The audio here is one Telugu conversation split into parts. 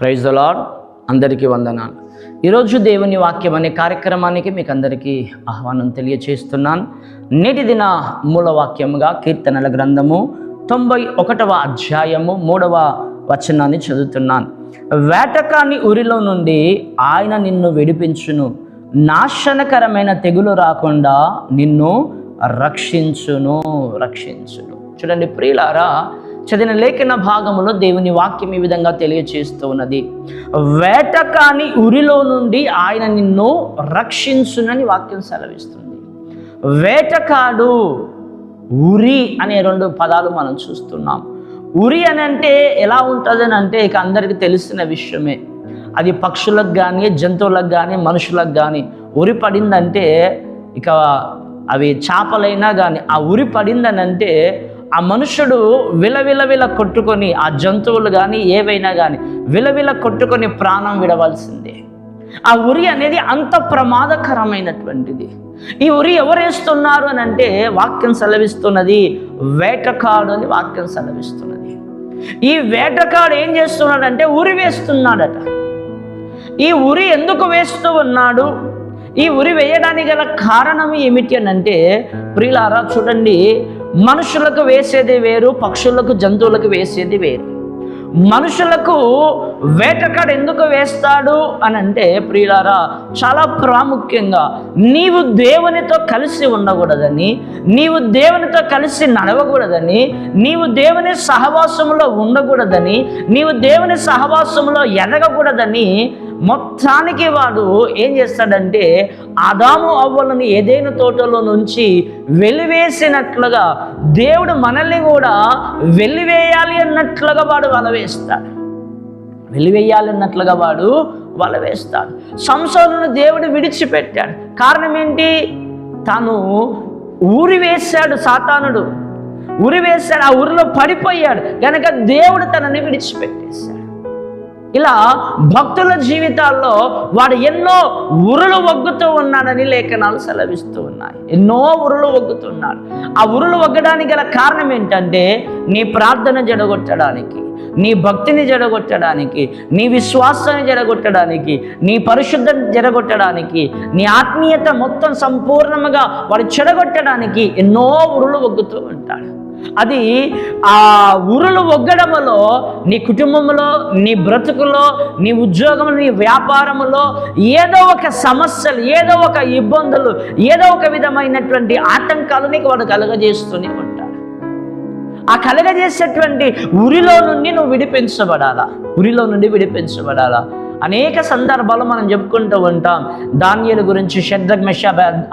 ప్రైజ్ లాడ్ అందరికీ వందనాలు. ఈరోజు దేవుని వాక్యం అనే కార్యక్రమానికి మీకు అందరికీ ఆహ్వానం తెలియచేస్తున్నాను. నేటి దిన మూల వాక్యముగా కీర్తనల గ్రంథము తొంభై ఒకటవ అధ్యాయము మూడవ వచనాన్ని చదువుతున్నాను. వేటకాని ఉరిలో నుండి ఆయన నిన్ను విడిపించును. నాశనకరమైన తెగులు రాకుండా నిన్ను రక్షించును రక్షించును. చూడండి ప్రియులారా చదివిన లేఖన భాగంలో దేవుని వాక్యం ఈ విధంగా తెలియచేస్తూ ఉన్నది వేటకాని ఉరిలో నుండి ఆయన నిన్ను రక్షించునని వాక్యం సెలవిస్తుంది. వేటకాడు ఉరి అనే రెండు పదాలు మనం చూస్తున్నాం. ఉరి అని అంటే ఎలా ఉంటుందని అంటే ఇక అందరికీ తెలిసిన విషయమే. అది పక్షులకు కానీ జంతువులకు కానీ మనుషులకు కానీ ఉరి పడిందంటే ఇక అవి చేపలైనా కానీ ఆ ఉరి పడిందని అంటే ఆ మనుషుడు విలవిలవిల కొట్టుకొని ఆ జంతువులు కానీ ఏవైనా కానీ విలవిల కొట్టుకొని ప్రాణం విడవలసిందే. ఆ ఉరి అనేది అంత ప్రమాదకరమైనటువంటిది. ఈ ఉరి ఎవరు వేస్తున్నారు అని అంటే వాక్యం సెలవిస్తున్నది వేటకాడు అని వాక్యం సెలవిస్తున్నది. ఈ వేటకాడు ఏం చేస్తున్నాడంటే ఉరి వేస్తున్నాడట. ఈ ఉరి ఎందుకు వేస్తూ ఉన్నాడు? ఈ ఉరి వేయడానికి గల కారణం ఏమిటి అని అంటే ప్రియులారా చూడండి మనుషులకు వేసేది వేరు పక్షులకు జంతువులకు వేసేది వేరు. మనుషులకు వేటకాడు ఎందుకు వేస్తాడు అని అంటే ప్రియులారా చాలా ప్రాముఖ్యంగా నీవు దేవునితో కలిసి ఉండకూడదని నీవు దేవునితో కలిసి నడవకూడదని నీవు దేవుని సహవాసంలో ఉండకూడదని నీవు దేవుని సహవాసంలో ఎదగకూడదని మొత్తానికి వాడు ఏం చేస్తాడంటే ఆదాము అవ్వలను ఏదైనా తోటలో నుంచి వెలివేసినట్లుగా దేవుడు మనల్ని కూడా వెలివేయాలి అన్నట్లుగా వాడు వల వేస్తాడు. వెలివేయాలి అన్నట్లుగా వాడు వల వేస్తాడు. దేవుడు విడిచిపెట్టాడు. కారణం ఏంటి? తను ఊరి వేశాడు సాతానుడు. ఉరి వేశాడు. ఆ ఊరిలో పడిపోయాడు. కనుక దేవుడు తనని విడిచిపెట్టేశాడు. ఇలా భక్తుల జీవితాల్లో వాడు ఎన్నో ఉరులు వగ్గుతూ ఉన్నాడని లేఖనాలు సెలవిస్తూ ఉన్నాయి. ఎన్నో ఉరులు వగ్గుతున్నాడు. ఆ ఉరులు వగ్గడానికి గల కారణం ఏంటంటే నీ ప్రార్థన జడగొట్టడానికి నీ భక్తిని జడగొట్టడానికి నీ విశ్వాసాన్ని జడగొట్టడానికి నీ పరిశుద్ధం జడగొట్టడానికి నీ ఆత్మీయత మొత్తం సంపూర్ణంగా వాడు చెడగొట్టడానికి ఎన్నో ఉరులు వగ్గుతూ ఉంటాడు. అది ఆ ఉరులు ఒగ్గడములో నీ కుటుంబంలో నీ బ్రతుకులో నీ ఉద్యోగంలో నీ వ్యాపారములో ఏదో ఒక సమస్యలు ఏదో ఒక ఇబ్బందులు ఏదో ఒక విధమైనటువంటి ఆటంకాలు నీకు వాడు కలుగజేస్తూనే ఉంటాడు. ఆ కలగజేసేటువంటి ఉరిలో నుండి నువ్వు విడిపించబడాలా? ఉరిలో నుండి విడిపించబడాలా? అనేక సందర్భాలు మనం చెప్పుకుంటూ ఉంటాం. ధాన్యాల గురించి షడ్రగ్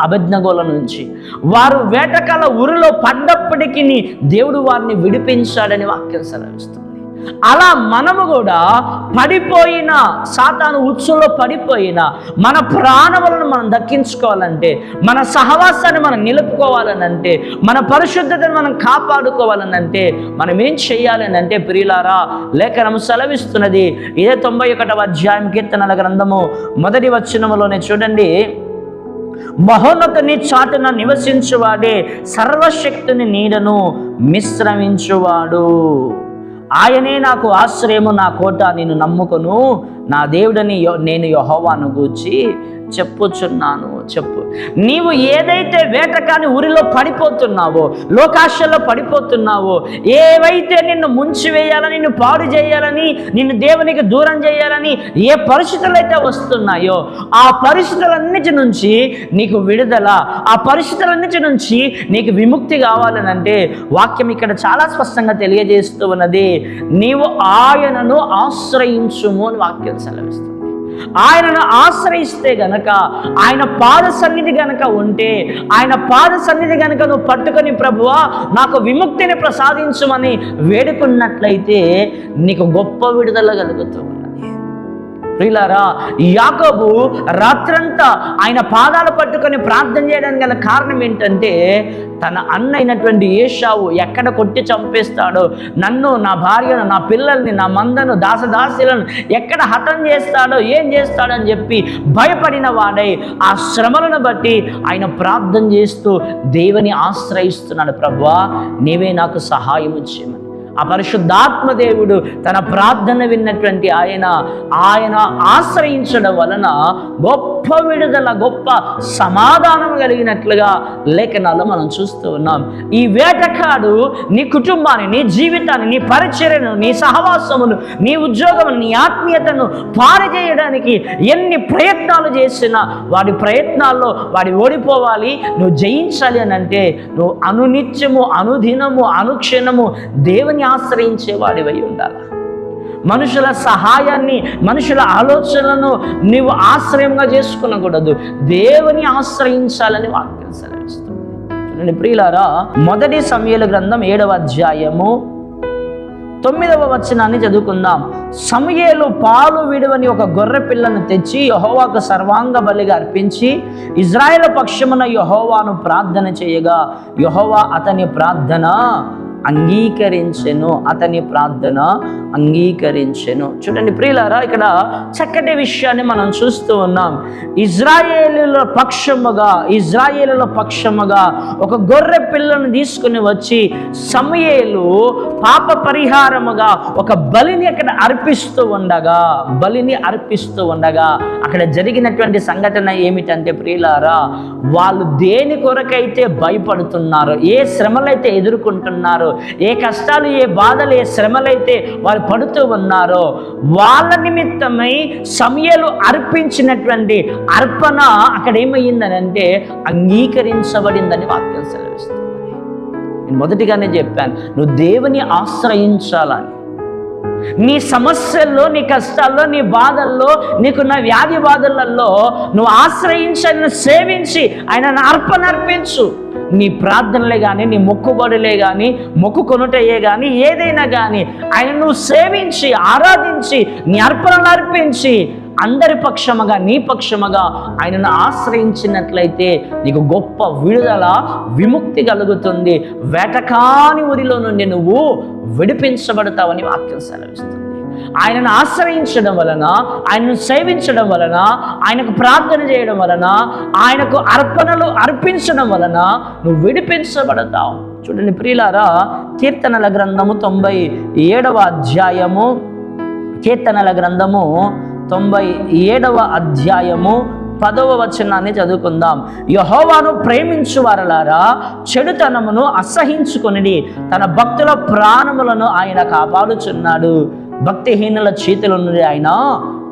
అభిజ్ఞగోల నుంచి. వారు వేటకాల ఉరిలో పడ్డప్పటికీ దేవుడు వారిని విడిపించాడని వాక్యం సెలవిస్తాం అలా మనము కూడా పడిపోయిన సాతాను ఉత్సవంలో పడిపోయిన మన ప్రాణములను మనం దక్కించుకోవాలంటే మన సహవాసాన్ని మనం నిలుపుకోవాలనంటే మన పరిశుద్ధతను మనం కాపాడుకోవాలనంటే మనం ఏం చేయాలని అంటే ప్రియులారా లేఖనము సెలవిస్తున్నది. ఇదే తొంభై ఒకటవ అధ్యాయం కీర్తనల గ్రంథము. మొదటి వచ్చినములోనే చూడండి. మహోన్నతని చాటున నివసించువాడే సర్వశక్తిని నీడను మిశ్రమించువాడు. ఆయనే నాకు ఆశ్రయము నా కోట నేను నమ్ముకొను. నా దేవుడని నేను యహోవాను గూర్చి చెప్పుచున్నాను చెప్పు. నీవు ఏదైతే వేటకాని ఊరిలో పడిపోతున్నావో లోకాశల్లో పడిపోతున్నావో ఏవైతే నిన్ను ముంచి వేయాలని నిన్ను పాడు చేయాలని నిన్ను దేవునికి దూరం చేయాలని ఏ పరిస్థితులు అయితే వస్తున్నాయో ఆ పరిస్థితులన్నిటి నుంచి నీకు విడుదల ఆ పరిస్థితులన్నిటి నుంచి నీకు విముక్తి కావాలనంటే వాక్యం ఇక్కడ చాలా స్పష్టంగా తెలియజేస్తూ ఉన్నది. నీవు ఆయనను ఆశ్రయించుము అని వాక్యం సెలవిస్తుంది. ఆయనను ఆశ్రయిస్తే గనక ఆయన పాద సన్నిధి గనక ఉంటే ఆయన పాద సన్నిధి గనక నువ్వు పట్టుకొని ప్రభువా నాకు విముక్తిని ప్రసాదించమని వేడుకున్నట్లయితే నీకు గొప్ప విడుదల కలుగుతుంది. ప్రిలారా యాకబు రాత్రంతా ఆయన పాదాలు పట్టుకొని ప్రార్థన చేయడానికి గల కారణం ఏంటంటే తన అన్న అయినటువంటి ఏషావు ఎక్కడ కొట్టి చంపేస్తాడో నన్ను నా భార్యను నా పిల్లల్ని నా మందను దాసదాసులను ఎక్కడ హతం చేస్తాడో ఏం చేస్తాడని చెప్పి భయపడిన వాడై ఆ శ్రమలను బట్టి ఆయన ప్రార్థన చేస్తూ దేవుని ఆశ్రయిస్తున్నాడు. ప్రభా నీవే నాకు సహాయం చేయమని ఆ పరిశుద్ధాత్మ దేవుడు తన ప్రార్థన విన్నటువంటి ఆయన ఆయన ఆశ్రయించడం వలన గొప్ప విడుదల గొప్ప సమాధానం కలిగినట్లుగా లేఖనాల్లో మనం చూస్తూ ఉన్నాం. ఈ వేటకాడు నీ కుటుంబాన్ని నీ జీవితాన్ని నీ పరిచర్యను నీ సహవాసమును నీ ఉద్యోగం నీ ఆత్మీయతను పారజేయడానికి ఎన్ని ప్రయత్నాలు చేసినా వాడి ప్రయత్నాల్లో వాడి ఓడిపోవాలి నువ్వు జయించాలి అని అంటే నువ్వు అనునిత్యము అనుదినము అనుక్షణము దేవుని ఆశ్రయించే వాడివై ఉండాలి. మనుషుల సహాయాన్ని మనుషుల ఆలోచనలను నీవు ఆశ్రయంగా చేసుకునకూడదు. దేవుని ఆశ్రయించాలని వాక్యం సెలవిస్తుంది. చూడండి ప్రియులారా మొదటి సమయల గ్రంథం ఏడవ అధ్యాయము తొమ్మిదవ వచనాన్ని చదువుకుందాం. సమయేలు పాలు విడవని ఒక గొర్రె పిల్లను తెచ్చి యహోవాకు సర్వాంగ బలిగా అర్పించి ఇజ్రాయెల్ పక్షమున యహోవాను ప్రార్థన చేయగా యహోవా అతని ప్రార్థన అంగీకరించెను అతని ప్రార్థన అంగీకరించెను. చూడండి ప్రియులారా ఇక్కడ చక్కటి విషయాన్ని మనం చూస్తూ ఉన్నాం. ఇజ్రాయేలుల పక్షముగా ఇజ్రాయేలుల పక్షముగా ఒక గొర్రె పిల్లను తీసుకుని వచ్చి సమయేలు పాప పరిహారముగా ఒక బలిని అక్కడ అర్పిస్తూ ఉండగా బలిని అర్పిస్తూ ఉండగా అక్కడ జరిగినటువంటి సంఘటన ఏమిటంటే ప్రియులారా వాళ్ళు దేని కొరకైతే భయపడుతున్నారో ఏ శ్రమలైతే ఎదుర్కొంటున్నారో ఏ కష్టాలు ఏ బాధలు ఏ శ్రమలైతే వారు పడుతూ ఉన్నారో వాళ్ళ నిమిత్తమై సమయలు అర్పించినటువంటి అర్పణ అక్కడ ఏమయ్యిందని అంటే అంగీకరించబడిందని వాక్యం సెలవిస్తుంది. నేను మొదటిగానే చెప్పాను నువ్వు దేవుని ఆశ్రయించాలని. నీ సమస్యల్లో నీ కష్టాల్లో నీ బాధల్లో నీకున్న వ్యాధి బాధలలో నువ్వు ఆశ్రయించని సేవించి ఆయనను అర్పణ అర్పించు. నీ ప్రార్థనలే కానీ నీ మొక్కుబడులే కానీ మొక్కు కొనుటయే కానీ ఏదైనా కానీ ఆయన్ను సేవించి ఆరాధించి నీ అర్పణలు అర్పించి అందరి పక్షముగా నీ పక్షముగా ఆయనను ఆశ్రయించినట్లయితే నీకు గొప్ప విడుదల విముక్తి కలుగుతుంది. వేటకాని ఊరిలో నుండి నువ్వు విడిపించబడతావని వాక్యం సెలవిస్తుంది. ఆయనను ఆశ్రయించడం వలన ఆయనను సేవించడం వలన ఆయనకు ప్రార్థన చేయడం వలన ఆయనకు అర్పణలు అర్పించడం వలన నువ్వు విడిపించబడతావు. చూడండి ప్రియులారా కీర్తనల గ్రంథము తొంభై ఏడవ అధ్యాయము కీర్తనల గ్రంథము తొంభై ఏడవ అధ్యాయము పదవ వచనాన్ని చదువుకుందాం. యహోవాను ప్రేమించు వారలారా చెడుతనమును అసహించుకొనిడి తన భక్తుల ప్రాణములను ఆయన కాపాడుచున్నాడు. భక్తిహీనుల చేతుల నుండి ఆయన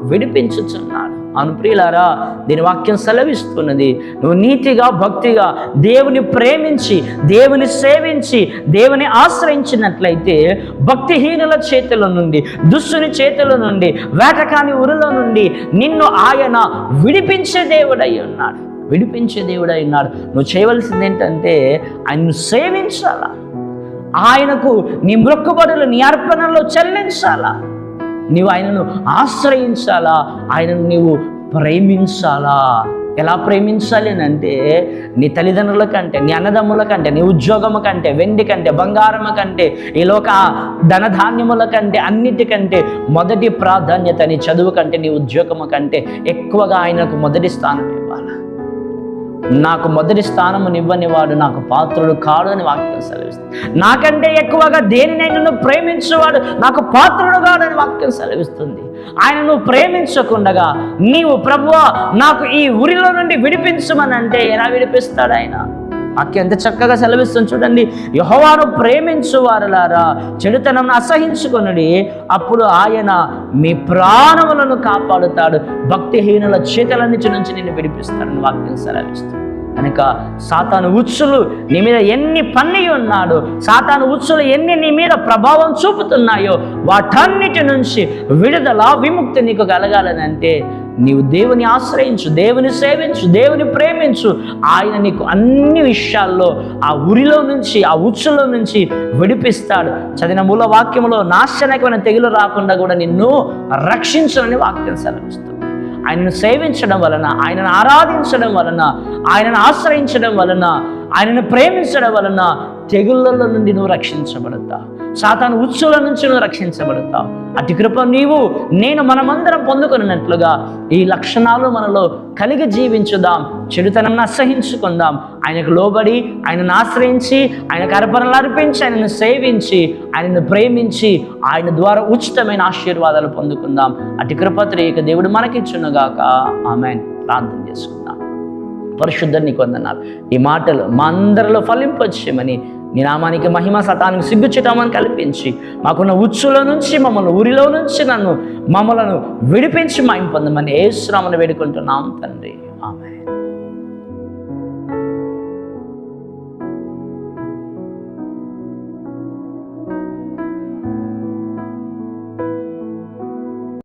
విడిపించుచున్నాడు. అనుప్రియులారా దీని వాక్యం సెలవిస్తున్నది నువ్వు నీతిగా భక్తిగా దేవుని ప్రేమించి దేవుని సేవించి దేవుని ఆశ్రయించినట్లయితే భక్తిహీనుల చేతుల నుండి దుష్టుని చేతుల నుండి వేటకాని ఉరుల నుండి నిన్ను ఆయన విడిపించే దేవుడై ఉన్నాడు. విడిపించే దేవుడై ఉన్నాడు. నువ్వు చేయవలసింది ఏంటంటే ఆయన్ను సేవించాలా? ఆయనకు నీ మొక్కుబడులు నీ అర్పణలో చెల్లించాలా? నీవు ఆయనను ఆశ్రయించాలా? ఆయనను నీవు ప్రేమించాలా? ఎలా ప్రేమించాలి అని అంటే నీ తల్లిదండ్రుల కంటే నీ అన్నదమ్ముల కంటే నీ ఉద్యోగము కంటే వెండి కంటే బంగారము కంటే ఈ లోక ధనధాన్యముల కంటే అన్నిటికంటే మొదటి ప్రాధాన్యత నీ చదువు కంటే నీ ఉద్యోగము కంటే ఎక్కువగా ఆయనకు మొదటి స్థానం నాకు మొదటి స్థానమునివ్వని వాడు నాకు పాత్రుడు కాడు అని వాక్యం సెలవిస్తుంది. నాకంటే ఎక్కువగా దేనినైనా నువ్వు ప్రేమించేవాడు నాకు పాత్రుడు కాడు అని వాక్యం సెలవిస్తుంది. ఆయన నువ్వు ప్రేమించకుండగా నీవు ప్రభువా నాకు ఈ ఉరిలో నుండి విడిపించమని అంటే ఎలా విడిపిస్తాడు ఆయన? వాక్యం ఎంత చక్కగా సెలవిస్తుంది చూడండి. యహోవాను ప్రేమించు వారలారా చెడుతనం అసహించుకొనుడి అప్పుడు ఆయన మీ ప్రాణములను కాపాడుతాడు. భక్తిహీనుల చేతులన్నిటి నుంచి నిన్ను విడిపిస్తాడని వాక్యం సెలవిస్తుంది. కనుక సాతాను ఉచ్చులు నీ మీద ఎన్ని పన్ని ఉన్నాడు సాతాను ఉచ్చులు ఎన్ని నీ మీద ప్రభావం చూపుతున్నాయో వాటన్నిటి నుంచి విడుదల విముక్తి నీకు కలగాలని అంటే నీవు దేవుని ఆశ్రయించు దేవుని సేవించు దేవుని ప్రేమించు. ఆయన నీకు అన్ని విషయాల్లో ఆ ఉరిలో నుంచి ఆ ఉచ్చులో నుంచి విడిపిస్తాడు. చదివిన మూల వాక్యంలో నాశనకమైన తెగులు రాకుండా కూడా నిన్ను రక్షించని వాక్యం సెలవిస్తుంది. ఆయనను సేవించడం వలన ఆయనను ఆరాధించడం వలన ఆయనను ఆశ్రయించడం వలన ఆయనను ప్రేమించడం వలన తెగుళ్ళలో నుండి నువ్వు రక్షించబడతా సాతాను ఉచ్చుల నుంచి నువ్వు రక్షించబడతావు. అతి కృప నీవు నేను మనమందరం పొందుకున్నట్లుగా ఈ లక్షణాలు మనలో కలిగి జీవించుదాం చెడుతనం అసహించుకుందాం. ఆయనకు లోబడి ఆయనను ఆశ్రయించి ఆయనకు అర్పణలు అర్పించి ఆయనను సేవించి ఆయనను ప్రేమించి ఆయన ద్వారా ఉచితమైన ఆశీర్వాదాలు పొందుకుందాం. అటు కృపత్రేక దేవుడు మనకిచ్చునుగాక. ఆమె ప్రార్థన చేసుకుందాం. పరిశుద్ధ నీకు వందనాలు ఈ మాటలు మా అందరిలో ఫలింపచ్చేయమని నీ నామానికి మహిమ సతానికి సిగ్గుచ్చుటామని కల్పించి మాకున్న ఉచ్చుల నుంచి మమ్మల్ని ఊరిలో నుంచి నన్ను మమ్మలను విడిపించి మాయం పొందమని ఏ శ్రామను వేడుకుంటున్నాం తండ్రి.